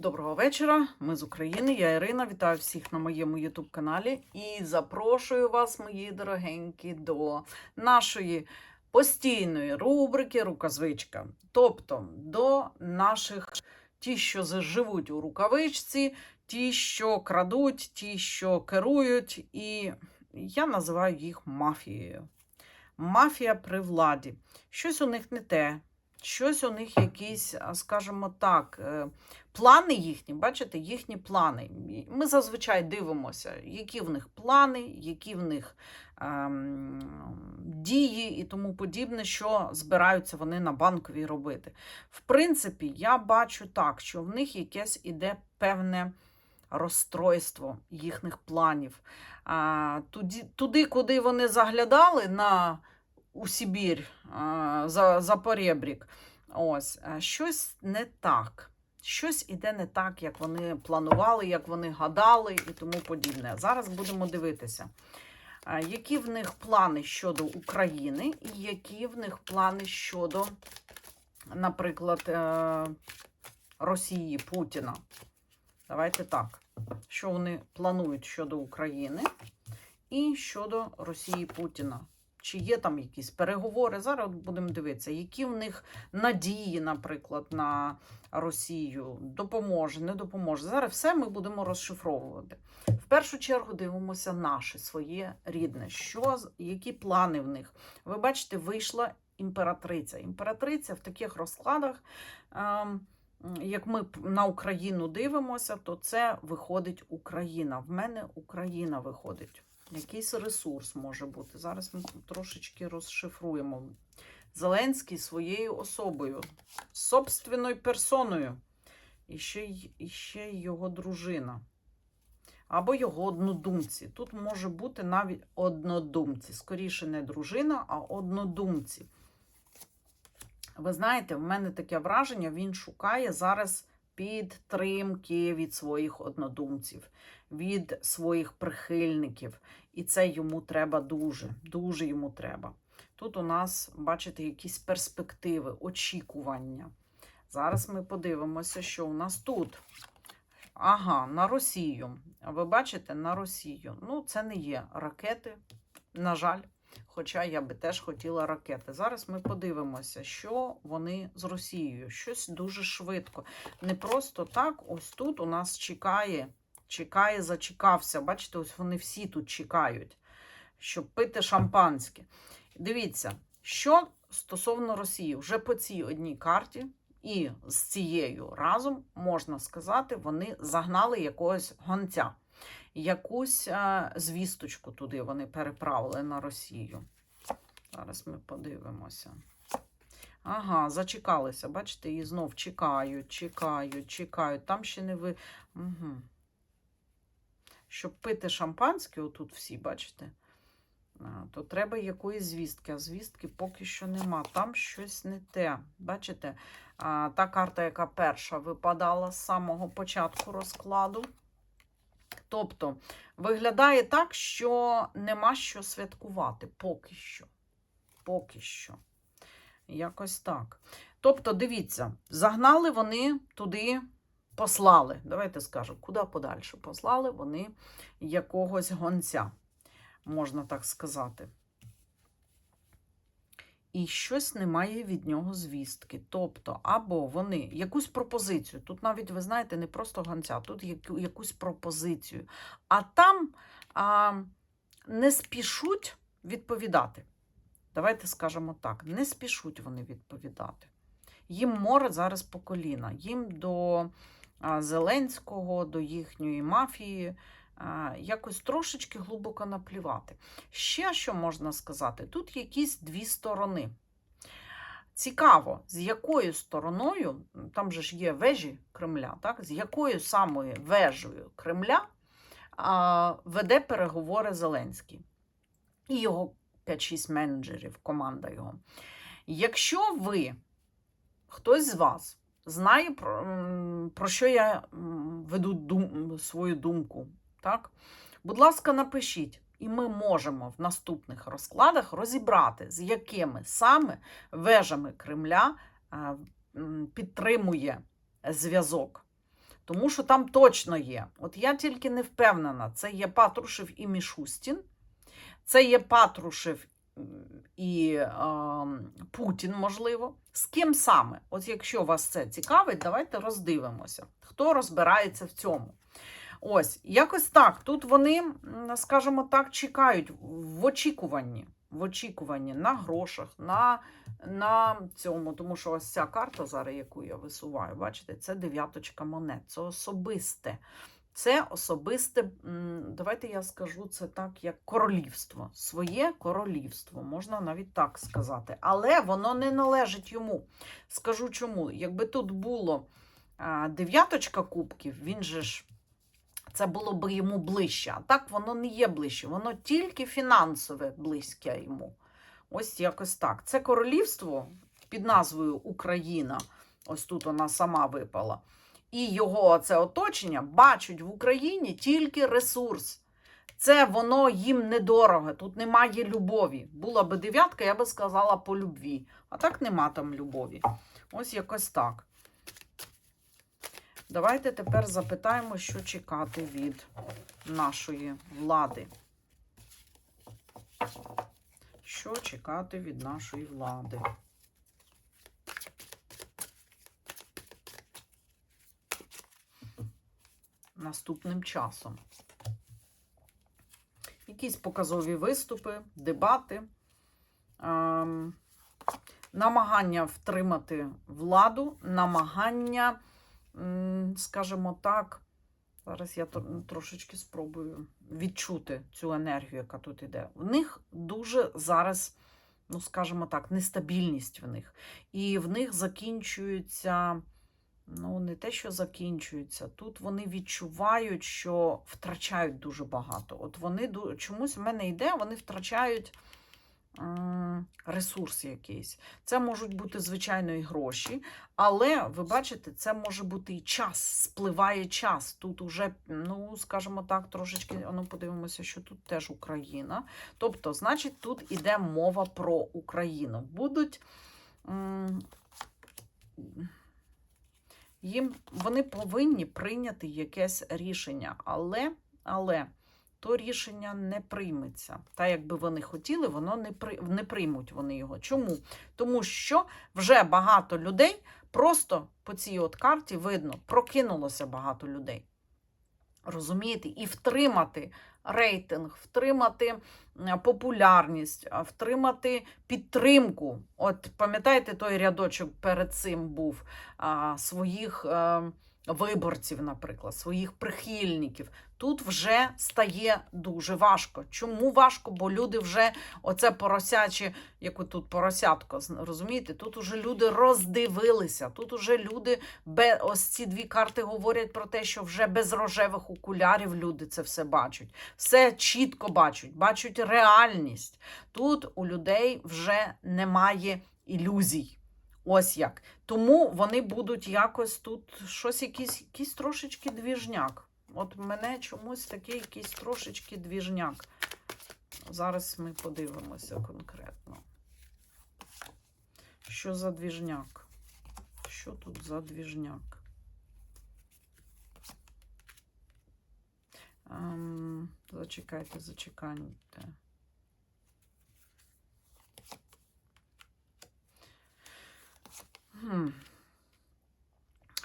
Доброго вечора. Ми з України. Я Ірина. Вітаю всіх на моєму YouTube каналі і запрошую вас, мої дорогенькі, до нашої постійної рубрики Руказвичка. Тобто до наших ті, що живуть у рукавичці, ті, що крадуть, ті, що керують, і я називаю їх мафією. Мафія при владі. Щось у них не те, щось у них якісь, скажімо так, е, плани їхні, бачите, їхні плани. Ми зазвичай дивимося, які в них плани, які в них ем, дії і тому подібне, що збираються вони на банковій робити. В принципі, я бачу так, що в них якесь іде певне розстройство їхніх планів. А, туди, туди, куди вони заглядали на у Сибір за, за поребрік, ось щось не так. Щось іде не так, як вони планували, як вони гадали і тому подібне. Зараз будемо дивитися, які в них плани щодо України, і які в них плани щодо, наприклад, е, Росії Путіна. Давайте так. Що вони планують щодо України і щодо Росії Путіна. Чи є там якісь переговори? Зараз будемо дивитися, які в них надії, наприклад, на Росію допоможе, не допоможе. Зараз все ми будемо розшифровувати. В першу чергу дивимося наше своє рідне. Що, які плани в них? Ви бачите, вийшла імператриця. Імператриця в таких розкладах. ем, як ми на Україну дивимося, то це виходить Україна. В мене Україна виходить. Якийсь ресурс може бути. Зараз ми трошечки розшифруємо. Зеленський своєю особою, собственною персоною, і ще, й, і ще його дружина. Або його однодумці. Тут може бути навіть однодумці. Скоріше, не дружина, а однодумці. Ви знаєте, в мене таке враження, він шукає зараз підтримки від своїх однодумців, від своїх прихильників. І це йому треба дуже, дуже йому треба. Тут у нас, бачите, якісь перспективи, очікування. Зараз ми подивимося, що у нас тут. Ага, на Росію. Ви бачите, на Росію. Ну, це не є ракети, на жаль. Хоча я би теж хотіла ракети. Зараз ми подивимося, що вони з Росією. Щось дуже швидко. Не просто так, ось тут у нас чекає, чекає, зачекався. Бачите, ось вони всі тут чекають, щоб пити шампанське. Дивіться, що стосовно Росії, вже по цій одній карті і з цією разом можна сказати, вони загнали якогось гонця якусь е, звісточку туди вони переправили на Росію. Зараз ми подивимося. Ага, зачекалися. Бачите, і знов чекають, чекають, чекають. Там ще не ви. Угу. Щоб пити шампанське, отут всі, бачите, то треба якоїсь звістки. А звістки поки що нема. Там щось не те. Бачите, та карта, яка перша випадала з самого початку розкладу. Тобто виглядає так, що нема що святкувати поки що. Поки що. Якось так. Тобто, дивіться, загнали вони туди, послали. Давайте скажемо, куди подальше послали вони якогось гонця, можна так сказати. І щось немає від нього звістки. Тобто, або вони якусь пропозицію. Тут навіть, ви знаєте, не просто гонця, тут яку- якусь пропозицію. А там а, не спішуть відповідати. Давайте скажемо так: не спішуть вони відповідати. Їм море зараз по коліна. Їм до Зеленського, до їхньої мафії. Якось трошечки глибоко наплівати. Ще що можна сказати? Тут якісь дві сторони. Цікаво, з якою стороною, там же ж є вежі Кремля, так? з якою самою вежею Кремля а, веде переговори Зеленський і його 5-6 менеджерів, команда його. Якщо ви, хтось з вас, знає, про, про що я веду дум, свою думку, так? будь ласка, напишіть. І ми можемо в наступних розкладах розібрати, з якими саме вежами Кремля е, підтримує зв'язок. Тому що там точно є. От я тільки не впевнена, це є Патрушев і Мішустін, це є Патрушев і е, Путін, можливо. З ким саме? От якщо вас це цікавить, давайте роздивимося, хто розбирається в цьому. Ось, якось так. Тут вони, скажімо так, чекають в очікуванні. В очікуванні на грошах, на, на цьому, тому що ось ця карта зараз, яку я висуваю, бачите, це дев'яточка монет, це особисте. Це особисте, давайте я скажу це так, як королівство. Своє королівство, можна навіть так сказати. Але воно не належить йому. Скажу чому. Якби тут було дев'яточка кубків, він же ж це було б йому ближче. А так воно не є ближче, воно тільки фінансове близьке йому. Ось якось так. Це королівство під назвою Україна. Ось тут вона сама випала. І його це оточення бачать в Україні тільки ресурс. Це воно їм недорого, тут немає любові. Була би дев'ятка, я би сказала по любві. А так нема там любові. Ось якось так. Давайте тепер запитаємо, що чекати від нашої влади. Що чекати від нашої влади? Наступним часом. Якісь показові виступи, дебати, ем, намагання втримати владу, намагання скажімо так, зараз я трошечки спробую відчути цю енергію, яка тут іде. В них дуже зараз, ну скажімо так, нестабільність в них. І в них закінчується. Ну, не те, що закінчується. Тут вони відчувають, що втрачають дуже багато. От вони чомусь в мене йде, вони втрачають ресурс якийсь. Це можуть бути, звичайно, і гроші, але ви бачите, це може бути і час, спливає час. Тут уже, ну, скажімо так, трошечки, ну, подивимося, що тут теж Україна. Тобто, значить, тут іде мова про Україну. Будуть. Їм вони повинні прийняти якесь рішення, але, але то рішення не прийметься. Та якби вони хотіли, воно не при, не приймуть вони його. Чому? Тому що вже багато людей просто по цій от карті видно, прокинулося багато людей. Розумієте, і втримати рейтинг, втримати е, популярність, а, втримати підтримку. От пам'ятаєте, той рядочок перед цим був а, своїх е, виборців, наприклад, своїх прихильників. Тут вже стає дуже важко. Чому важко? Бо люди вже оце поросяче, як тут поросятко, розумієте? Тут уже люди роздивилися. Тут уже люди ось ці дві карти говорять про те, що вже без рожевих окулярів люди це все бачать. Все чітко бачать, бачать реальність. Тут у людей вже немає ілюзій. Ось як. Тому вони будуть якось тут щось, якийсь, якийсь трошечки двіжняк. От мене чомусь такий якийсь трошечки двіжняк. Зараз ми подивимося конкретно. Що за двіжняк? Що тут за двіжняк? Ем, зачекайте, зачекайте.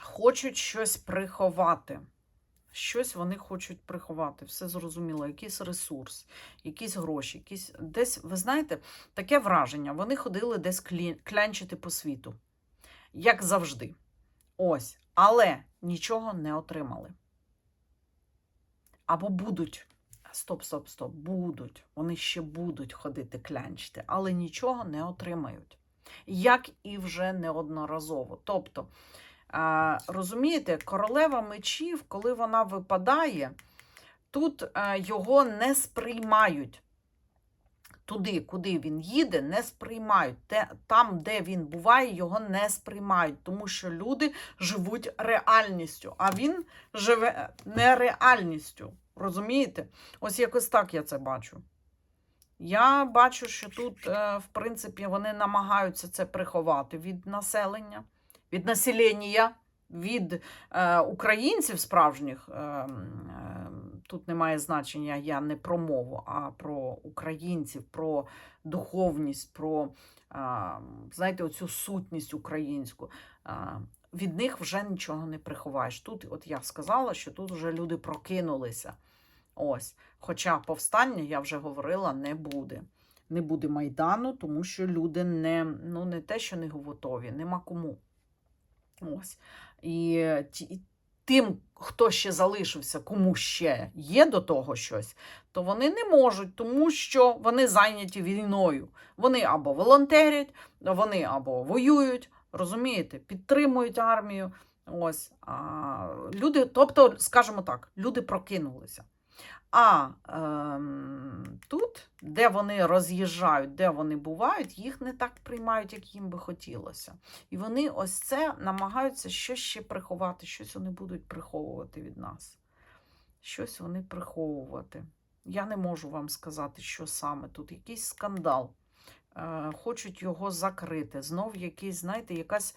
Хочуть щось приховати. Щось вони хочуть приховати. Все зрозуміло, якийсь ресурс, якісь гроші, якісь десь, ви знаєте, таке враження. Вони ходили десь клянчити по світу, як завжди. Ось, але нічого не отримали. Або будуть. Стоп, стоп, стоп, будуть. Вони ще будуть ходити клянчити, але нічого не отримають. Як і вже неодноразово. Тобто, розумієте, королева мечів, коли вона випадає, тут його не сприймають. Туди, куди він їде, не сприймають. Те, там, де він буває, його не сприймають, тому що люди живуть реальністю, а він живе нереальністю. Розумієте? Ось якось так я це бачу. Я бачу, що тут, е, в принципі, вони намагаються це приховати від населення, від населення, від е, українців справжніх, е, е, тут немає значення, я не про мову, а про українців, про духовність, про а, знаєте, оцю сутність українську. А, від них вже нічого не приховаєш. Тут, от я сказала, що тут вже люди прокинулися. Ось. Хоча повстання, я вже говорила, не буде. Не буде майдану, тому що люди не, ну, не те, що не готові, нема кому. Ось. І тим, хто ще залишився, кому ще є до того щось, то вони не можуть, тому що вони зайняті війною. Вони або волонтерять, вони або воюють, розумієте, підтримують армію. Ось а, люди, тобто, скажімо так, люди прокинулися. А ем, тут, де вони роз'їжджають, де вони бувають, їх не так приймають, як їм би хотілося. І вони ось це намагаються щось ще приховати, щось вони будуть приховувати від нас. Щось вони приховувати. Я не можу вам сказати, що саме тут. Якийсь скандал. Е, хочуть його закрити. Знов якийсь, знаєте, якась.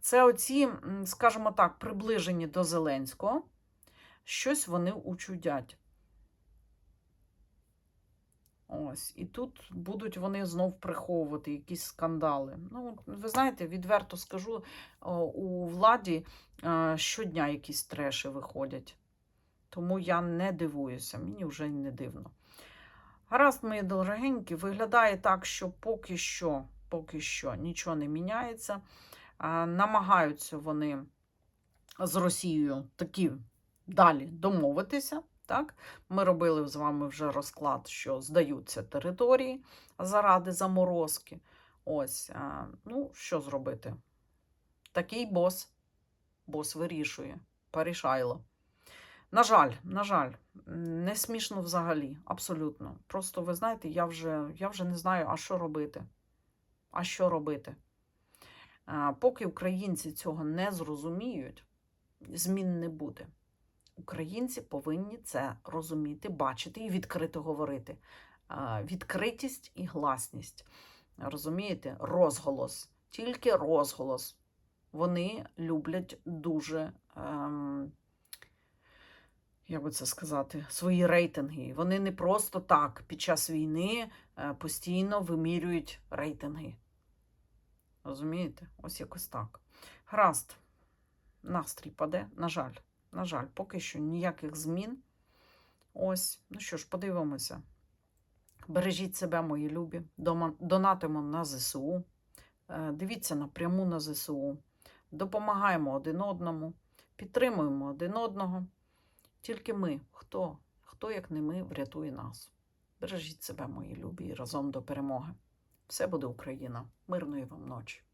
Це оці, скажімо так, приближені до Зеленського. Щось вони учудять. Ось, і тут будуть вони знов приховувати якісь скандали. Ну, ви знаєте, відверто скажу, у владі е, щодня якісь треші виходять. Тому я не дивуюся, мені вже не дивно. Гаразд, мої дорогенькі, виглядає так, що поки що, поки що нічого не міняється. Е, Намагаються вони з Росією такі далі домовитися. Так? Ми робили з вами вже розклад, що здаються території заради заморозки. Ось, ну, що зробити? Такий бос. Бос вирішує. Порішайло. На жаль, на жаль, не смішно взагалі, абсолютно. Просто ви знаєте, я вже, я вже не знаю, а що робити. А що робити? Поки українці цього не зрозуміють, змін не буде. Українці повинні це розуміти, бачити і відкрито говорити. Відкритість і гласність. Розумієте? Розголос. Тільки розголос. Вони люблять дуже, ем, як би це сказати, свої рейтинги. Вони не просто так під час війни е, постійно вимірюють рейтинги. Розумієте? Ось якось так. Гаразд, настрій паде, на жаль. На жаль, поки що ніяких змін. Ось, ну що ж, подивимося. Бережіть себе, мої любі. Донатимо на ЗСУ. Е, Дивіться напряму на ЗСУ. Допомагаємо один одному, підтримуємо один одного. Тільки ми, хто, хто як не ми, врятує нас. Бережіть себе, мої любі, і разом до перемоги. Все буде Україна. Мирної вам ночі.